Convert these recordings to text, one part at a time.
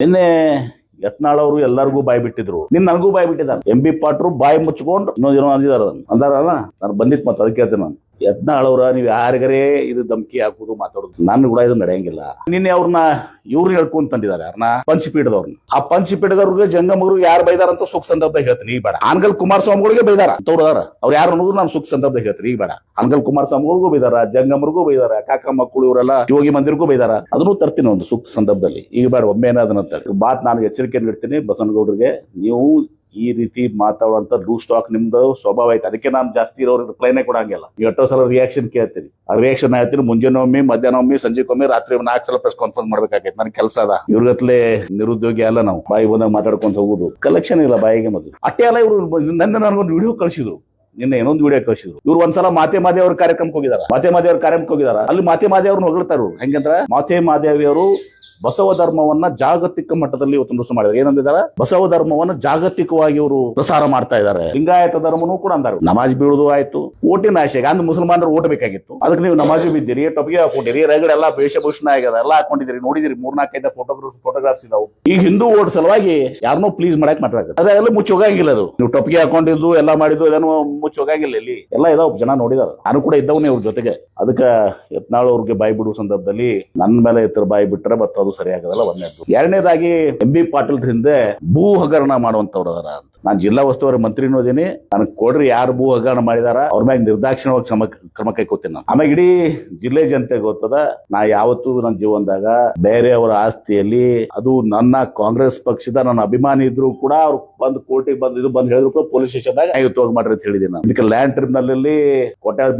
ನಿನ್ನೆ ಯತ್ನಾಳ್ ಅವರು ಎಲ್ಲರಿಗೂ ಬಾಯಿ ಬಿಟ್ಟಿದ್ರು. ನಿನ್ ನನಗೂ ಬಾಯಿ ಬಿಟ್ಟಿದ್ದಾರೆ ಎಂ ಬಿ ಪಾಟ್ರು ಬಾಯಿ ಮುಚ್ಕೊಂಡು ಇನ್ನೊಂದು ಏನೋ ಅಂದಿದಾರ ಅಂದಾರಲ್ಲ? ನಾನು ಬಂದಿತ್ತು ಮತ್ತೆ ಅದಕ್ಕೆ ಹೇಳ್ತೇನೆ ನಾನು. ಯತ್ನಾಳ್ ಅಳವ್ರ ನೀವು ಯಾರಿಗರೇ ಇದು ಧಮಕಿ ಹಾಕುದು ಮಾತಾಡೋದು ನಾನು ಕೂಡ ಇದು ನಡೆಯಂಗಿಲ್ಲ. ನಿನ್ನೆ ಅವ್ರನ್ನ ಇವ್ರು ಹೇಳ್ಕೊಂಡ್ ತಂದಿದ್ದಾರೆ ಯಾರನ್ನ ಪಂಚಪೀಠದವ್ರನ್ನ. ಆ ಪಂಚಪೀಠದವ್ರಿಗೆ ಜಂಗಮರು ಯಾರು ಬೈದಾರಂತ ಸುಖ ಸಂದರ್ಭ ಹೇಳ್ತೀನಿ, ಈಗ ಬೇಡ. ಆನ್ಗಲ್ ಕುಮಾರಸ್ವಾಮಿಗಳಿಗೆ ಬೈದಾರ ಅಂತವ್ರು ಅದಾರ ಅವ್ರು ಯಾರು ಅನ್ನೋದು ನಾನು ಸುಖ ಸಂದರ್ಭ ಹೇಳ್ತೀನಿ, ಈಗ ಬೇಡ. ಆನ್ಗಲ್ ಕುಮಾರಸ್ವಾಮಿಗಳಿಗೂ ಬೈದಾರ ಜಂಗಮರಿಗೂ ಬೈದಾರ, ಕಾಕ ಮಕ್ಕಳು ಇವರೆಲ್ಲ ಯೋಗಿ ಮಂದಿರ್ಗೂ ಬೈದಾರ. ಅದನ್ನು ತರ್ತೀನಿ ಒಂದು ಸುಖ ಸಂದರ್ಭದಲ್ಲಿ. ಈಗ ಬೇಡ ಒಮ್ಮೆ ಅಂತ ಬಾತ್ ನಾನು ಎಚ್ಚರಿಕೆ ನೀಡ್ತೀನಿ ಬಸವನಗೌಡರಿಗೆ. ನೀವು ಈ ರೀತಿ ಮಾತಾಡುವಂತ ಲೂ ಸ್ಟಾಕ್ ನಿಮ್ದು ಸ್ವಭಾವ ಐತೆ. ಅದಕ್ಕೆ ನಾನು ಜಾಸ್ತಿ ಇರೋರಿಗೆ ರಿಪ್ಲೈನೇ ಕೊಡಂಗಿಲ್ಲ ಈಗ ಎಷ್ಟೋ ಸಲ ರಿಯಾಕ್ಷನ್ ಕೇಳ್ತೀರಿ ಆ ರಿಯಾಕ್ಷನ್ ಹೇಳ್ತೀನಿ ಮುಂಜಾನೆ ಒಮ್ಮೆ ಮಧ್ಯಾಹ್ನ ಒಮ್ಮೆ ಸಂಜೆಗೊಮ್ಮೆ ರಾತ್ರಿ ನಾಲ್ಕು ಸಲ ಪ್ರೆಸ್ ಕಾನ್ಫರೆನ್ಸ್ ಮಾಡ್ಬೇಕಾಗೈತೆ. ನನ್ ಕೆಲಸ ಅದ. ಇವ್ರಗತ್ಲೆ ನಿರುದ್ಯೋಗಿ ಅಲ್ಲ ನಾವು. ಬಾಯಿ ಬಂದಾಗ ಮಾತಾಡ್ಕೊಂತ ಹೋಗುದು. ಕಲೆಕ್ಷನ್ ಇಲ್ಲ ಬಾಯಿಗೆ ಮೊದಲು. ಅಟ್ಟೆ ಅಲ್ಲ ಇವರು ನನ್ನ ನನಗೊಂದು ವಿಡಿಯೋ ಕಳಿಸಿದ್ರು. ನಿನ್ನೆ ಇನ್ನೊಂದು ವಿಡಿಯೋ ಕಳಿಸಿದ್ರು. ಇವ್ರು ಒಂದ್ಸಲ ಮಾತೆ ಮಾದೇವಿ ಅವ್ರ ಕಾರ್ಯಕ್ರಮಕ್ಕೆ ಹೋಗಿದಾರ. ಮಾತೆ ಮಾದೇವಿ ಅವ್ರ ಕಾರ್ಯಕ್ರಮಕ್ಕೆ ಹೋಗಿದಾರ. ಅಲ್ಲಿ ಮಾತೆ ಮಾದೇವಿ ಅವ್ರನ್ನ ಹೊಗಳ್ತಾರ. ಹೆಂಗಂದ್ರ ಮಾತೆ ಮಾದೇವಿ ಅವರು ಬಸವ ಧರ್ಮವನ್ನ ಜಾಗತಿಕ ಮಟ್ಟದಲ್ಲಿ ಇವತ್ತು ಮಾಡಿದ್ರು. ಏನಂದಿದ್ದಾರೆ ಬಸವ ಧರ್ಮವನ್ನ ಜಾಗತಿಕವಾಗಿ ಇವರು ಪ್ರಸಾರ ಮಾಡ್ತಾ ಇದ್ದಾರೆ ಲಿಂಗಾಯತ ಧರ್ಮನು ಕೂಡ ಅಂದಾರು ನಮಾಜ್ ಬೀಳುದು ಆಯ್ತು. ಓಟಿನ ಆಶೆಗೆ ಅಂದ್ ಮುಸಲ್ಮಾನರು ಓಟ್ ಬೇಕಾಗಿತ್ತು. ಅದಕ್ಕೆ ನೀವು ನಮಾಜ್ ಬಿದ್ದೀರಿ, ಟೊಪಿಗೆ ಹಾಕೊಂಡಿರಿ ರಗಡೆ ಎಲ್ಲ ವೇಷಭೂಷಣ ಆಗ್ಯದ ಎಲ್ಲ ಹಾಕೊಂಡಿದ್ದೀರಿ ನೋಡಿದಿರಿ ಮೂರ್ನಾಲ್ಕೈದು ಫೋಟೋಗ್ರಾಫ್ಸ್ ಫೋಟೋಗ್ರಾಫ್ಸ್ ಇದಾವು. ಈ ಹಿಂದೂ ಓಟ್ ಸಲುವಾಗಿ ಯಾರನ್ನೂ ಪ್ಲೀಸ್ ಮಾಡಕ್ ಮಾತಾಡ ಅದೆಲ್ಲ ಮುಚ್ಚಿ ಹೋಗಂಗಿಲ್ಲ ಅದು. ನೀವು ಟೊಪಿಗೆ ಹಾಕೊಂಡಿದ್ದು, ಎಲ್ಲ ಮಾಡಿದ್ದು ಏನೋ ಮುಚ್ಚಿ ಹೋಗಂಗಿಲ್ಲ ಇಲ್ಲಿ. ಎಲ್ಲ ಇದಾವ ಜನ ನೋಡಿದಾರ. ನಾನು ಕೂಡ ಇದ್ದವನೇ ಇವ್ರ ಜೊತೆಗೆ. ಅದಕ್ಕೆ ಯತ್ನಾಳ್ ಅವ್ರಿಗೆ ಬಾಯಿ ಬಿಡುವ ಸಂದರ್ಭದಲ್ಲಿ ನನ್ನ ಮೇಲೆ ಇತರ ಬಾಯಿ ಬಿಟ್ರೆ ಮತ್ತೆ ಅದು ಸರಿಯಾಗದಲ್ಲ ಒಂದನೇದು ಎರಡನೇದಾಗಿ ಎಂ ಬಿ ಪಾಟೀಲ್ ಹಿಂದೆ ಭೂ ಹಗರಣ ಮಾಡುವಂತವ್ರು ಅಂತ. ನಾನು ಜಿಲ್ಲಾ ಉಸ್ತುವಾರಿ ಮಂತ್ರಿನೂ ಅದೀನಿ ನನಗೆ ಕೊಡ್ರಿ ಯಾರು ಭೂ ಹಗರಣ ಮಾಡಿದಾರ, ಅವ್ರ ಮ್ಯಾಗ ನಿರ್ದಾಕ್ಷಿಣ್ಯವಾಗಿ ಕ್ರಮ ಕ್ರಮ ಕೈಕೋತೀನಿ ನಾನು. ಆಮೇಲೆ ಇಡೀ ಜಿಲ್ಲೆ ಜನತೆ ಗೊತ್ತದ, ನಾ ಯಾವತ್ತೂ ನನ್ನ ಜೀವನದಾಗ ಬೇರೆಯವರ ಆಸ್ತಿಯಲ್ಲಿ, ಅದು ನನ್ನ ಕಾಂಗ್ರೆಸ್ ಪಕ್ಷದ ನನ್ನ ಅಭಿಮಾನಿ ಇದ್ರು ಕೂಡ ಅವ್ರು ಬಂದು ಕೋರ್ಟಿಗೆ ಬಂದು ಇದು ಬಂದು ಹೇಳಿದ್ರು ಕೂಡ ಪೊಲೀಸ್ ಸ್ಟೇಷನ್ದಾಗ ಐವತ್ತು ಹೋಗಿ ಮಾಡ್ರಿ ಅಂತ ಹೇಳಿದ್ದೀನಿ ನಾನು. ಇದಕ್ಕೆ ಲ್ಯಾಂಡ್ ಟ್ರಿಬ್ಯುನಲ್ ಕೊಟ್ಟಾಳ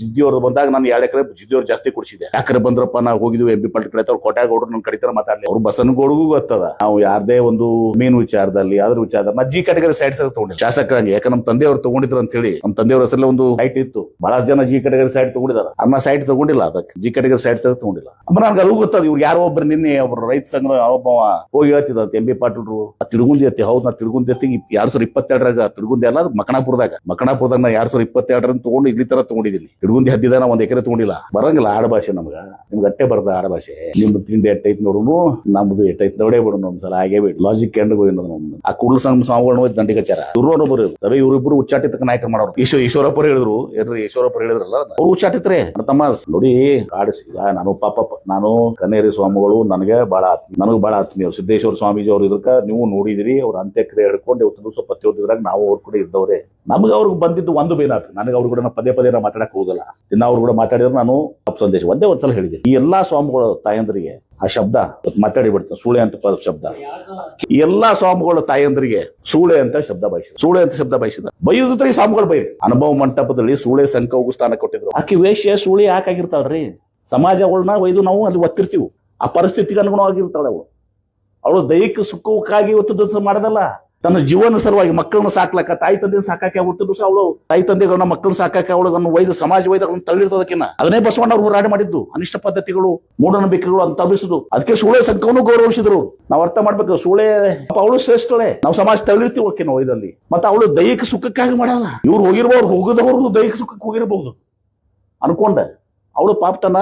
ಜಿದ್ದಿ ಅವ್ರದ್ದು ಬಂದಾಗ ನಾನು ಎರಡು ಎಕರೆ ಜಿದ್ದಿ ಅವ್ರು ಜಾಸ್ತಿ ಕೊಡಿಸಿದೆ ಯಾಕಂದ್ರೆ ಬಂದ್ರಪ್ಪ ನಾವು ಹೋಗಿದ್ವಿ ಎಂ ಪಿ ಪಾಟೀಲ್ ಕಡೆ ಅವ್ರು ಕೊಟ್ಟಾಳ ಗೌಡ್ರು ನನ್ನ ಕಡಿತಾರ ಮಾತಾಡ್ಲಿ. ಅವ್ರು ಬಸನಗೌಡ್ಗೂ ಗೊತ್ತದ. ನಾವು ಯಾರದೇ ಒಂದು ಮೀನು ವಿಚಾರದಲ್ಲಿ ಯಾವ್ದ್ರ ವಿಚಾರದಲ್ಲಿ ಜಿ ಕ್ಯಾಟಗರಿ ಸೈಡ್ ಸರ್ ತಗೊಂಡಿಲ್ಲ. ಶಾಸಕರಾಗಿ ಯಾಕಂದ್ರೆ ನಮ್ಮ ತಂದೆಯವರು ತಗೊಂಡಿದ್ರು ಅಂತ ಹೇಳಿ ನಮ್ಮ ತಂದೆಯವ್ರ ಹೆಸರಲ್ಲಿ ಒಂದು ಸೈಟ್ ಇತ್ತು. ಬಹಳ ಜನ ಜಿ ಕ್ಯಾಟಗರಿ ಸೈಡ್ ತಗೊಂಡಿದ್ದಾರೆ ಅಮ್ಮ ಸೈಟ್ ತಗೊಂಡಿಲ್ಲ ಅದಕ್ಕೆ. ಜಿ ಕ್ಯಾಟಗರಿ ಸೈಡ್ ಸರ್ ತಗೊಂಡಿಲ್ಲ. ಅಮ್ಮ ನನ್ಗೆ ಅದು ಗೊತ್ತದ, ಇವ್ರು ಯಾರೋ ಒಬ್ರು ನಿನ್ನೆ ಒಬ್ರು ರೈತ ಸಂಘ ಒಬ್ಬ ಹೋಗಿ ಹೇಳ್ತಿದ್ದ ಎಂ ಬಿ ಪಾಟೀಲ್ರು. ಆ ತಿರುಗುಂದಿ ಎತ್ತಿ ಹೌದು, ನಾ ತಿರುಗುಂದಿ ಎತ್ತಿ ಎರಡ್ ಸಾವಿರ ಇಪ್ಪತ್ತೆರಡರಾಗ ತಿರುಗುಂದಿ ಅಲ್ಲ ಮಕಣಾಪುರದಾಗ ಮಕಣಾಪುರದಾಗ ನಾ ಎರಡ್ ಸಾವಿರ ಇಪ್ಪತ್ತೆರಡರನ್ನು ತಗೊಂಡು ಇಲ್ಲಿ ತರ ತಗೊಂಡಿದ್ದೀನಿ. ತಿರುಗುಂದಿ ಹದ್ದಿದ ನಾ ಒಂದ್ ಎಕರೆ ತಗೊಂಡಿಲ್ಲ. ಬರಂಗಿಲ್ಲ ಆಡ ಭಾಷೆ ನಮ್ಗ. ನಿಮ್ಗೆ ಅಟ್ಟೆ ಬರದ ಆಡ ಭಾಷೆ. ನಿಮ್ದು ತಿಂಡಿ ಎಟ್ಟೈತ್ ನೋಡುನು, ನಮ್ದು ಎಟ್ಟೈತ್ ನೋಡೇ ಬಿಡು ಒಂದ್ಸಲ. ಹಾಗೆ ಬಿಡು. ಲಾಜಿಕ್ ಎಂಡ್ ನಮ್ದು. ಆ ಕುಡ್ಲು ಸಂಘ ಸ್ವಾಮಿಗಳನ್ನ ಹೋಗಿ ದಂಡಿಗಚಾರ. ಇವ್ರು ಒಬ್ಬರು ಸಭೆ ಇವರಿಬ್ರು ಉಚ್ಚಾಟಿತ ನಾಯಕ ಮಾಡೋರು. ಈಶ್ವ, ಈಶ್ವರಪ್ಪರು ಹೇಳಿದ್ರು. ಏನ್ರಿ ಈಶ್ವರಪ್ಪರು ಹೇಳಿದ್ರಲ್ಲ ಅವ್ರು ಉಚ್ಚಾಟಿತ್ರೆ. ತಮ್ಮ ನೋಡಿ ಕಾಡಿಸಿ ನಾನು ಪಾಪ ನಾನು ಕನ್ನೇರಿ ಸ್ವಾಮಿಗಳು, ನನಗೆ ಬಹಳ ಆತ್ಮೀಯ. ನನಗೆ ಬಹಳ ಆತ್ಮೀಯ. ಸಿದ್ದೇಶ್ವರ ಸ್ವಾಮೀಜಿ ಅವ್ರ ಇದಕ್ಕ ನೀವು ನೋಡಿದಿರಿ, ಅವ್ರ ಅಂತ್ಯಕ್ರಿಯೆ ಹಿಡ್ಕೊಂಡು ಇವತ್ತು ದಿವಸ ಪತ್ಯೋದ್ಯದಾಗ ನಾವು ಅವ್ರ ಕೂಡ ಇದ್ದವ್ರೆ. ನಮ್ಗೆ ಅವ್ರಿಗೆ ಬಂದಿದ್ದು ಒಂದು ಬೇನಾತು ನನಗೆ ಅವ್ರ ಕೂಡ ಪದೇ ಪದೇ ಮಾತಾಡಕ್ ಹೋಗಲ್ಲ. ಇನ್ನು ಅವ್ರು ಕೂಡ ಮಾತಾಡಿದ್ರೆ ನಾನು ತಪ್ಪು ಸಂದೇಶ. ಒಂದೇ ಒಂದ್ಸಲ ಹೇಳಿದೆ. ಈ ಎಲ್ಲಾ ಸ್ವಾಮಿಗಳು ತಾಯಂದ್ರಿಗೆ ಆ ಶಬ್ದ ಮಾತಾಡಿ ಬಿಡ್ತ ಸೂಳೆ ಅಂತ ಶಬ್ದ. ಎಲ್ಲಾ ಸ್ವಾಮಿಗಳು ತಾಯಂದ್ರಿಗೆ ಸೂಳೆ ಅಂತ ಶಬ್ದ ಬಯಸಿದ ಸೂಳೆ ಅಂತ ಶಬ್ದ ಬಯಸಿದ ಬೈಯುದ್ರಿ ಸ್ವಾಮಿಗಳು ಬೈ ಅನುಭವ ಮಂಟಪದಲ್ಲಿ ಸೂಳೆ ಸಂಕವು ಸ್ಥಾನ ಕೊಟ್ಟಿದ್ರು. ಆಕಿ ವೇಶ್ಯ ಸೂಳೆ ಯಾಕಾಗಿರ್ತಾವ್ರಿ ಸಮಾಜಗಳನ್ನ ಒಯ್ದು ನಾವು ಅಲ್ಲಿ ಒತ್ತಿರ್ತೀವಿ. ಆ ಪರಿಸ್ಥಿತಿಗೆ ಅನುಗುಣವಾಗಿರ್ತಾಳೆ ಅವಳು. ಅವಳು ದೈಹಿಕ ಸುಖಕ್ಕಾಗಿ ಒತ್ತು ಮಾಡದಲ್ಲ. ತನ್ನ ಜೀವನ ಸಲುವಾಗಿ ಮಕ್ಕಳನ್ನ ಸಾಕ್ಲಕ್ಕ, ತಾಯಿ ತಂದೆ ಸಾಕಾಕೆ ಅವತ್ತು ಸಹ ಅವಳು. ತಾಯಿ ತಂದೆಗಳನ್ನ ಮಕ್ಕಳನ್ನ ಸಾಕಾಕೆ ಅವಳನ್ನು ವೈದ್ಯ ಸಮಾಜ ವೈದ್ಯ ತಳ್ಳಿರ್ತದಕ್ಕಿನ್ನ ಅದನ್ನೇ ಬಸವಣ್ಣ ಅವರು ಹೋರಾಟ ಮಾಡಿದ್ದು. ಅನಿಷ್ಟ ಪದ್ಧತಿಗಳು, ಮೂಢನಂಬಿಕೆಗಳು ಅಂತ ತಬ್ಬಿಸುದು. ಅದಕ್ಕೆ ಸೂಳೆ ಸಂಘವನ್ನು ಗೌರವಿಸಿದ್ರು. ನಾವು ಅರ್ಥ ಮಾಡ್ಬೇಕು, ಸೂಳೆ ಅವಳು ಶ್ರೇಷ್ಠಳೆ. ನಾವು ಸಮಾಜ ತಳ್ಳಿರ್ತೀವಿ ಓಕೆ ನಾವು ಒಯ್ದಲ್ಲಿ. ಮತ್ತೆ ಅವಳು ದೈಹಿಕ ಸುಖಕ್ಕಾಗಿ ಮಾಡಲ್ಲ. ಇವ್ರು ಹೋಗಿರ್ಬೋದು ಹೋಗದವರು ದೈಹಿಕ ಸುಖಕ್ಕೆ ಹೋಗಿರಬಹುದು ಅನ್ಕೊಂಡೆ. ಅವಳು ಪಾಪ ತನ್ನ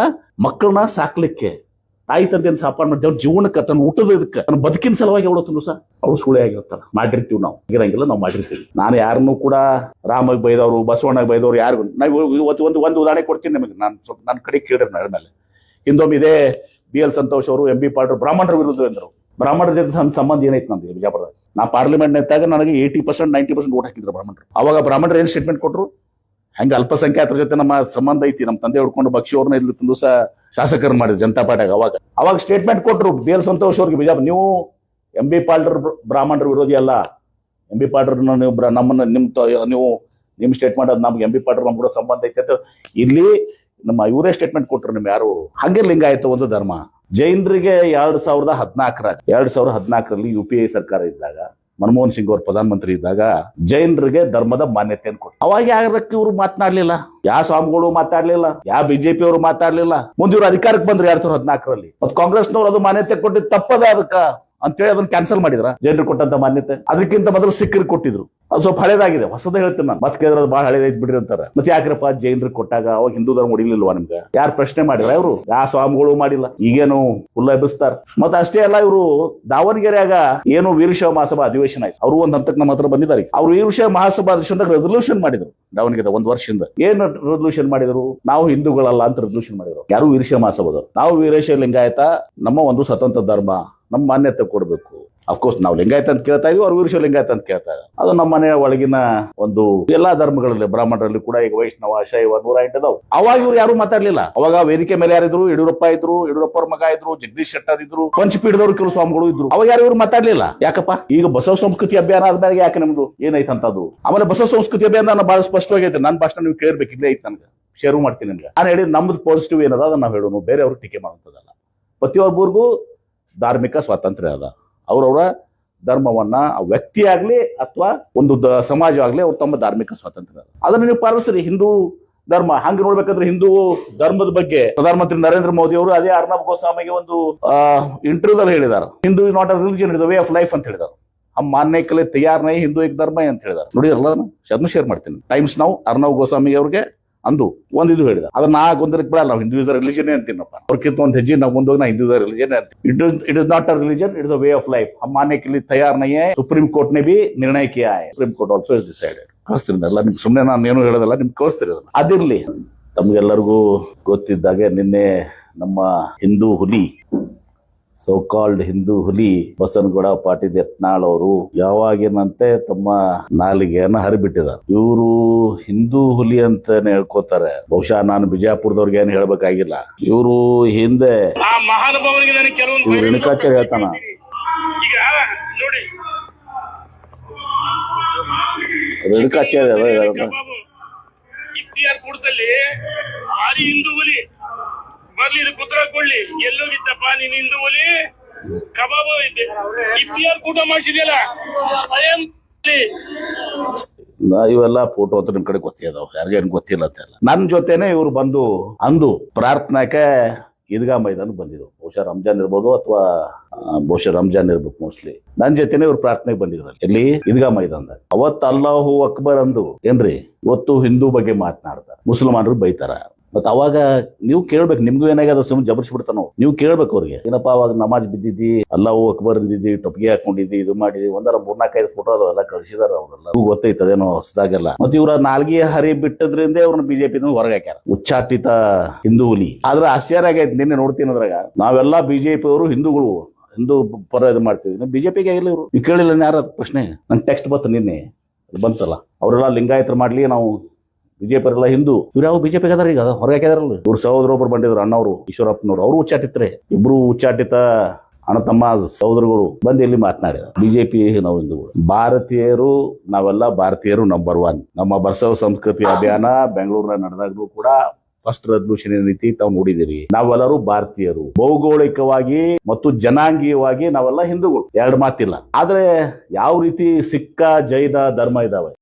ಮಕ್ಕಳನ್ನ ಸಾಕ್ಲಿಕ್ಕೆ. ತಾಯಿ ತಂದೆಯನ್ನು ಸಾಪಾಡ್ ಮಾಡಿ ಅವ್ರ ಜೀವನಕ್ಕೆ, ತನ್ನ ಊಟದ ಇದಕ್ಕೆ ತನ್ನ ಬದುಕಿನ ಸಲುವಾಗಿ ಅವಳು ಸರ್ ಸಹ ಸುಳೆ ಆಗಿರ್ತಾರ ಮಾಡಿರ್ತೀವಿ ನಾವು. ಇರಂಗಿಲ್ಲ ನಾವು ಮಾಡಿರ್ತೀವಿ. ನಾನು ಯಾರನ್ನು ಕೂಡ ರಾಮಾಗಿ ಬೈದವರು, ಬಸವಣ್ಣಗೆ ಬೈದವರು ಯಾರು ನಾವು ಇವತ್ತು ಒಂದು ಒಂದು ಉದಾಹರಣೆ ಕೊಡ್ತೀನಿ ನಿಮಗೆ. ನಾನು ಸ್ವಲ್ಪ ನನ್ನ ಕಡೆ ಕೇಳಿರಿ ನನ್ನ ಮೇಲೆ. ಹಿಂದೊಮ್ಮೆ ಇದೇ ಬಿ ಎಲ್ ಸಂತೋಷ್ ಅವರು, ಎಂ ಬಿ ಪಾಟೀಲ್ ಬ್ರಾಹ್ಮಣರ ವಿರುದ್ಧ ಎಂದರು. ಬ್ರಾಹ್ಮಣರ ಜೊತೆ ಸಂಬಂಧ ಏನೈತೆ ನಂದು ಬಿಜಾಪುರದಾಗ ನಾ ಪಾರ್ಲಿಮೆಂಟ್ ನಿಂತಾಗ ನನಗೆ eighty percent ninety percent vote ಹಾಕಿದ್ರು ಬ್ರಾಹ್ಮಣರು. ಅವಾಗ ಬ್ರಾಹ್ಮಣರು ಏನು ಸ್ಟೇಟ್ಮೆಂಟ್ ಕೊಟ್ಟರು ಹಂಗ ಅಲ್ಪಸಂಖ್ಯಾತರ ಜೊತೆ ನಮ್ಮ ಸಂಬಂಧ ಐತಿ ನಮ್ಮ ತಂದೆ ಹುಡ್ಕೊಂಡು ಬಕ್ಷಿ ಅವ್ರನ್ನ ಇಲ್ಲಿ ಸಹ ಶಾಸಕರು ಮಾಡಿದ್ರು ಜನತಾ ಪಾರ್ಟಿಯಾಗ ಅವಾಗ. ಅವಾಗ ಸ್ಟೇಟ್ಮೆಂಟ್ ಕೊಟ್ಟರು ಬಿ ಎಲ್ ಸಂತೋಷ್ ಅವ್ರಿಗೆ, ಬಿಜಾಪುರ, ನೀವು ಎಂ ಬಿ ಪಾಲ್ಡರ್ ಬ್ರಾಹ್ಮಣರ ವಿರೋಧಿ ಅಲ್ಲ. ಎಂ ಬಿ ಪಾಲ್ಡರ್ನ ನೀವು ನಮ್ಮನ್ನ ನಿಮ್ ತ- ನೀವು ನಿಮ್ ಸ್ಟೇಟ್ಮೆಂಟ್ ಅದು ನಮ್ಗೆ ಎಂ ಬಿ ಪಾಲ್ಡರ್ ನಮ್ಮ ಕೂಡ ಸಂಬಂಧ ಐತೆ ಅಂತ ಇಲ್ಲಿ ನಮ್ಮ ಇವರೇ ಸ್ಟೇಟ್ಮೆಂಟ್ ಕೊಟ್ಟರು ನಿಮ್ ಯಾರು. ಹಂಗೆ ಲಿಂಗಾಯತ ಒಂದು ಧರ್ಮ. ಜೈನರಿಗೆ ಎರಡ್ ಸಾವಿರದ ಹದಿನಾಲ್ಕರ ಎರಡ್ ಸಾವಿರದ ಹದಿನಾಲ್ಕರಲ್ಲಿ ಯು ಪಿ ಐ ಸರ್ಕಾರ ಇದ್ದಾಗ ಮನಮೋಹನ್ ಸಿಂಗ್ ಅವರು ಪ್ರಧಾನಮಂತ್ರಿ ಇದ್ದಾಗ ಜೈನರಿಗೆ ಧರ್ಮದ ಮಾನ್ಯತೆಯನ್ನು ಕೊಟ್ಟು ಅವಾಗ ಯಾರಕ್ಕೆ ಇವರು ಮಾತನಾಡಲಿಲ್ಲ. ಯಾವ ಸ್ವಾಮಿಗಳು ಮಾತಾಡ್ಲಿಲ್ಲ ಯಾವ ಬಿಜೆಪಿ ಅವರು ಮಾತಾಡ್ಲಿಲ್ಲ ಮುಂದೆ ಇವರು ಅಧಿಕಾರಕ್ಕೆ ಬಂದ್ರು ಎರಡ್ ಸಾವಿರದ ಹದಿನಾಲ್ಕರಲ್ಲಿ. ಮತ್ತೆ ಕಾಂಗ್ರೆಸ್ನವ್ರು ಅದು ಮಾನ್ಯತೆ ಕೊಟ್ಟಿದ್ದು ತಪ್ಪದ ಅದಕ್ಕ. ಅಂತೇಳಿ ಅದನ್ನ ಕ್ಯಾನ್ಸಲ್ ಮಾಡಿದ್ರ? ಜನರು ಕೊಟ್ಟಂತ ಮಾನ್ಯತೆ. ಅದಕ್ಕಿಂತ ಮೊದಲು ಸಿಕ್ಕಿರ ಕೊಟ್ಟಿದ್ರು. ಅದು ಸ್ವಲ್ಪ ಹಳೇದಾಗಿದೆ, ಹೊಸದ ಹೇಳ್ತೀನಿ ನಾನು. ಮತ್ತೆ ಕೇಳಿದ್ರೆ ಅದು ಬಹಳ ಹಳೇದೈತ್ ಬಿಡ್ರಿ ಅಂತಾರೆ. ಮತ್ತೆ ಯಾಕ್ರಪ್ಪ ಜೈನರು ಕೊಟ್ಟಾಗ ಅವಾಗ ಹಿಂದೂ ಧರ್ಮ ಹೊಡಿಲಿಲ್ವಾ ನಿಮ್ಗೆ? ಯಾರು ಪ್ರಶ್ನೆ ಮಾಡಿದ್ರ ಇವರು? ಯಾವ ಸ್ವಾಮಿಗಳು ಮಾಡಿಲ್ಲ. ಈಗೇನು ಹುಲ್ಲ ಎಬ್ಬಿಸ್ತಾರ. ಮತ್ತೆ ಅಷ್ಟೇ ಅಲ್ಲ ಇವರು ದಾವಣಗೆರೆಯಾಗ ಏನು ವೀರಶೈವ ಮಹಾಸಭಾ ಅಧಿವೇಶನ ಆಯ್ತು. ಅವರು ಒಂದ್ ಹಂತಕ್ಕೆ ನಮ್ಮ ಹತ್ರ ಬಂದಿದ್ದಾರೆ ಅವ್ರು ವೀರಶೈವ ಮಹಾಸಭಾ ಅಧಿವೇಶನದಾಗ ರೆಸಲ್ಯೂಷನ್ ಮಾಡಿದ್ರು. ದಾವಣಗೆರೆ ಒಂದು ವರ್ಷದಿಂದ ಏನು ರೆಸೊಲ್ಯೂಷನ್ ಮಾಡಿದ್ರು? ನಾವು ಹಿಂದೂಗಳಲ್ಲ ಅಂತ ರೆಸೊಲ್ಯೂಷನ್ ಮಾಡಿದ್ರು. ಯಾರು ವೀರಶೈವ ಮಹಾಸಭಾದವರು? ನಾವು ವೀರಶೈವ ಲಿಂಗಾಯತ, ನಮ್ಮ ಒಂದು ಸ್ವತಂತ್ರ ಧರ್ಮ, ನಮ್ಮ ಮಾನ್ಯತೆ ಕೊಡಬೇಕು. ಅಫ್ಕೋರ್ಸ್ ನಾವು ಲಿಂಗಾಯತ ಅಂತ ಕೇಳ್ತಾ ಇದೀವಿ, ಅವ್ರು ವೀರಶೈವ ಲಿಂಗಾಯತ ಅಂತ ಕೇಳ್ತಾ ಅದು ನಮ್ಮ ಮನೆಯ ಒಳಗಿನ ಒಂದು ಎಲ್ಲಾ ಧರ್ಮಗಳಲ್ಲಿ, ಬ್ರಾಹ್ಮಣರಲ್ಲಿ ಕೂಡ ಈಗ ವೈಷ್ಣವ, ಶೈವ ನೂರ ಎಂಟದವು ಅವಾಗ ಇವ್ರು ಯಾರು ಮಾತಾಡ್ಲಿಲ್ಲ. ಅವಾಗ ವೇದಿಕೆ ಮೇಲೆ ಯಾರಿದ್ರು, ಯಡಿಯೂರಪ್ಪ ಇದ್ರು ಯಡಿಯೂರಪ್ಪ ಮಗ ಇದ್ರು, ಜಗದೀಶ್ ಶೆಟ್ಟರ್ ಇದ್ರು, ಪಂಚಪೀಠದವರು ಕೆಲವು ಸ್ವಾಮಿಗಳು ಇದ್ರು. ಅವಾಗ ಯಾರು ಇವ್ರು ಮಾತಾಡ್ಲಿಲ್ಲ. ಯಾಕಪ್ಪ? ಈಗ ಬಸವ ಸಂಸ್ಕೃತಿ ಅಭಿಯಾನ ಆದ್ಮೇಲೆ ಯಾಕೆ ನಮ್ದು? ಅದು ಆಮೇಲೆ ಬಸವ ಸಂಸ್ಕೃತಿ ಅಭಿಯಾನ ನಾನು ಬಹಳ ಸ್ಪಷ್ಟವಾಗೈತೆ. ನನ್ನ ಭಾಷಣ ನೀವು ಕೇಳಬೇಕು, ಇಲ್ಲೇ ಐತೆ ನನಗೆ. ಶೇರು ಮಾಡ್ತೀನಿ ನಿಮ್ಗೆ. ನಾನು ಹೇಳಿ ನಮ್ದು ಪಾಸಿಟಿವ್ ಏನದ, ಅದನ್ನ ನಾವು ಹೇಳೋಣ ಬೇರೆಯವ್ರಿಗೆ ಟೀಕೆ ಮಾಡುವಂಥದ್ದಲ್ಲ. ಪ್ರತಿಯೊಬ್ಬರಿಗೂ ಧಾರ್ಮಿಕ ಸ್ವಾತಂತ್ರ್ಯ ಅದ. ಅವ್ರವ್ರ ಧರ್ಮವನ್ನ ವ್ಯಕ್ತಿ ಆಗ್ಲಿ ಅಥವಾ ಒಂದು ದ- ಸಮಾಜ ಆಗ್ಲಿ ಅವ್ರು ತಮ್ಮ ಧಾರ್ಮಿಕ ಸ್ವಾತಂತ್ರ್ಯ. ಅದನ್ನು ನೀವು ಪಾಲಿಸ್ರಿ. ಹಿಂದೂ ಧರ್ಮ. ಹಂಗೆ ನೋಡ್ಬೇಕಂದ್ರೆ ಹಿಂದೂ ಧರ್ಮದ ಬಗ್ಗೆ ಪ್ರಧಾನಮಂತ್ರಿ ನರೇಂದ್ರ ಮೋದಿ ಅವರು ಅದೇ ಅರ್ನಬ್ ಗೋಸ್ವಾಮಿಗೆ ಒಂದು ಇಂಟರ್ವ್ಯೂದಲ್ಲಿ ಹೇಳಿದ್ದಾರೆ Hindu is not a religion is way of life ಅಂತ ಹೇಳಿದ್ದಾರೆ ಹಮ್ ಮಾನ್ಯ ಕಲೆ ತಯಾರ್ ಹಿಂದೂ ಏಕ್ ಧರ್ಮ ಅಂತ ಹೇಳಿದಾರೆ. ನೋಡಿ ನಾನು ಅದನ್ನು ಶೇರ್ ಮಾಡ್ತೀನಿ. ಟೈಮ್ಸ್ ನಾವು ಅರ್ನವ್ ಗೋಸ್ವಾಮಿ ಅವ್ರಿಗೆ ಅಂದು ಒಂದ್ ಇದು ಹೇಳಿದ. ಅದನ್ನ ನಾ ಗೊಂದಲಕ್ಕೆ ಬಿಡಲ್ಲ, ನಾವು ಹಿಂದೂಸ್ ರಿಲಿಜನ್ ಅಂತೀನಪ್ಪ ಅವ್ರಕ್ಕಿಂತ ಒಂದು ಹೆಜ್ಜೆ ನಾವು ಮುಂದೋಗಿ ನಾ ಹಿಂದೂಸ್ ರಿಲಿಜನ್ ಅಂತ it it is not a religion it is a way of life ಹಮ್ ಮಾನ್ಯ ನೈ ಸುಪ್ರೀಂ ಕೋರ್ಟ್ ನೇ ಬಿ ನಿರ್ಣಯ ಕಿಯಾ है Supreme Court also is decided ಎಲ್ಲ ನಿಮ್ಗೆ ಸುಮ್ಮನೆ ನಾನು ಏನು ಹೇಳೋದಲ್ಲ, ನಿಮ್ಗೆ ಕಳಿಸ್ತೀರಿ ಅದಿರ್ಲಿ. ತಮ್ಗೆಲ್ಲರಿಗೂ ಗೊತ್ತಿದ್ದಾಗೆ ನಿನ್ನೆ ನಮ್ಮ ಹಿಂದೂ ಹುಲಿ ಸೋ ಕಾಲ್ಡ್ ಹಿಂದೂ ಹುಲಿ ಬಸನಗೌಡ ಪಾಟೀಲ್ ಯತ್ನಾಳ್ ಅವರು ಯಾವಾಗಿನಂತೆ ತಮ್ಮ ನಾಲಿಗೆಯನ್ನ ಹರಿಬಿಟ್ಟಿದ್ದಾರೆ. ಇವರು ಹಿಂದೂ ಹುಲಿ ಅಂತ ಹೇಳ್ಕೋತಾರೆ. ಬಹುಶಃ ನಾನು ಬಿಜಾಪುರದವ್ರಿಗೆ ಏನು ಹೇಳ್ಬೇಕಾಗಿಲ್ಲ. ಇವರು ಹಿಂದೆ ರೇಣುಕಾಚಾರ್ಯ ಹೇಳ್ತಾನ. ರೇಣುಕಾಚಾರ್ಯ ಹಿಂದೂ ಹುಲಿ. ಬರ್ಲಿ ಪುತ್ರ ಕೊಳ್ಳಿ ಎಲ್ಲೋಗಿದ್ದಪ್ಪ ನೀನ್ ಹಿಂದೂ ಹೋಲಿ ಕಬಾಬ್ ಇಫ್ತಿಯಾರ್ ಕೂಟ ಮಾಡಿಸಿದ್ಯಲ್ಲ? ಸ್ವಯಂ ಇವೆಲ್ಲ ಫೋಟೋ ಅಂತ ನಿಮ್ ಕಡೆ ಗೊತ್ತಿದಾವ ಯಾರಿಗೇನು ಗೊತ್ತಿಲ್ಲ ಅಂತ ಎಲ್ಲ. ನನ್ನ ಜೊತೆನೆ ಇವ್ರು ಬಂದು ಅಂದು ಪ್ರಾರ್ಥನಾಕೆ ಈದ್ಗಾ ಮೈದಾನ ಬಂದಿದ್ರು. ಬಹುಶಃ ರಂಜಾನ್ ಇರ್ಬೋದು ಅಥವಾ ಬಹುಶಃ ರಂಜಾನ್ ಇರ್ಬೇಕು ಮೋಸ್ಟ್ಲಿ ನನ್ನ ಜೊತೆನೆ ಇವ್ರು ಪ್ರಾರ್ಥನೆಗೆ ಬಂದಿದ್ರು ಎಲ್ಲಿ? ಈದ್ಗಾ ಮೈದಾನದಾಗ ಅವತ್ತು ಅಲ್ಲಾಹು ಅಕ್ಬರ್ ಅಂದು. ಏನ್ರಿ? ಇವತ್ತು ಹಿಂದೂ ಬಗ್ಗೆ ಮಾತನಾಡ್ತಾರೆ. ಮುಸಲ್ಮಾನರು ಬೈತಾರ. ಮತ್ ಅವಾಗ ನೀವು ಕೇಳ್ಬೇಕು, ನಿಮ್ಗೂ ಏನಾಗ್ಯದ ಸುಮ್ಮನೆ ಜಬರ್ಸಿ ಬಿಡ್ತಾನೋ ನೀವು ಕೇಳ್ಬೇಕು ಅವ್ರಿಗೆ. ಏನಪ್ಪಾ, ಅವಾಗ ನಮಾಜ್ ಬಿದ್ದಿದ್ದಿ ಅಲ್ಲಾವು ಅಕ್ಬರ್ ಇದ್ದಿದ್ದಿ ಟೊಪ್ಗೆ ಹಾಕೊಂಡಿದ್ದಿ, ಇದು ಮಾಡಿದ್ವಿ ಒಂದರ ಮೂರ್ನಾಲ್ಕೈದು ಫೋಟೋ ಅದಾವೆಲ್ಲ ಕಳಿಸಿದಾರ ಅವರೆಲ್ಲ. ನೀವು ಗೊತ್ತೈತೆ ಅದೇನೋ ಹೊಸದಾಗೆಲ್ಲ. ಮತ್ತೆ ಇವ್ರ ನಾಲ್ಗೆ ಹರಿ ಬಿಟ್ಟದ್ರಿಂದ ಅವ್ರನ್ನ ಬಿಜೆಪಿ ಹೊರಗೆ ಹಾಕ್ಯಾರ. ಉಚ್ಚಾಟಿತ ಹಿಂದೂ ಹುಲಿ ಆದ್ರೆ ಆಶ್ಚರ್ಯ ಆಗೈತೆ ನಿನ್ನೆ ನೋಡ್ತೀನಿ ಅದ್ರಾಗ. ನಾವೆಲ್ಲಾ ಬಿಜೆಪಿ ಅವರು ಹಿಂದೂಗಳು. ಹಿಂದೂ ಪರ ಇದು ಮಾಡ್ತೀವಿ ಬಿಜೆಪಿಗೆ ಆಗಿಲ್ಲ ಇವರು. ನೀವು ಕೇಳಿಲ್ಲ ಯಾರ ಪ್ರಶ್ನೆ? ನಂಗೆ ಟೆಕ್ಸ್ಟ್ ಬಂತು ನಿನ್ನೆ. ಬಂತಲ್ಲ. ಅವರೆಲ್ಲ ಲಿಂಗಾಯತರು ಮಾಡ್ಲಿ, ನಾವು ಬಿಜೆಪಿ ಎಲ್ಲ ಹಿಂದೂ. ಇವ್ರು ಯಾವ ಬಿಜೆಪಿ ಅದಾರ ಈಗ? ಹೊರಗೆ ಹಾಕಿದಾರಲ್ಲ ಇವ್ರ ಸಹೋದರ ಒಬ್ರು ಬಂದಿದ್ರು, ಅಣ್ಣವರು ಈಶ್ವರಪ್ಪನವರು ಅವರು ಉಚ್ಚಾಟಿತ್ರೆ ಇಬ್ರು ಉಚ್ಚಾಟಿತ ಅಣ್ಣ ತಮ್ಮ ಸಹೋದರಗಳು ಬಂದು ಇಲ್ಲಿ ಮಾತನಾಡಿದ ಬಿಜೆಪಿ ನಾವು ಹಿಂದೂಗಳು. ಭಾರತೀಯರು, ನಾವೆಲ್ಲ ಭಾರತೀಯರು ನಂಬರ್ ಒನ್ ನಮ್ಮ ಬಸವ ಸಂಸ್ಕೃತಿ ಅಭಿಯಾನ ಬೆಂಗಳೂರಿನ ನಡೆದಾಗ್ಲೂ ಕೂಡ ಫಸ್ಟ್ ರೆಸಲ್ಯೂಷನ್ ಏನೈತಿ ತಾವು ನೋಡಿದಿರಿ ನಾವೆಲ್ಲರೂ ಭಾರತೀಯರು. ಭೌಗೋಳಿಕವಾಗಿ ಮತ್ತು ಜನಾಂಗೀಯವಾಗಿ ನಾವೆಲ್ಲ ಹಿಂದೂಗಳು. ಎರಡು ಮಾತಿಲ್ಲ. ಆದ್ರೆ ಯಾವ ರೀತಿ ಸಿಕ್ಕ, ಜೈದ, ಧರ್ಮ ಇದಾವೆ?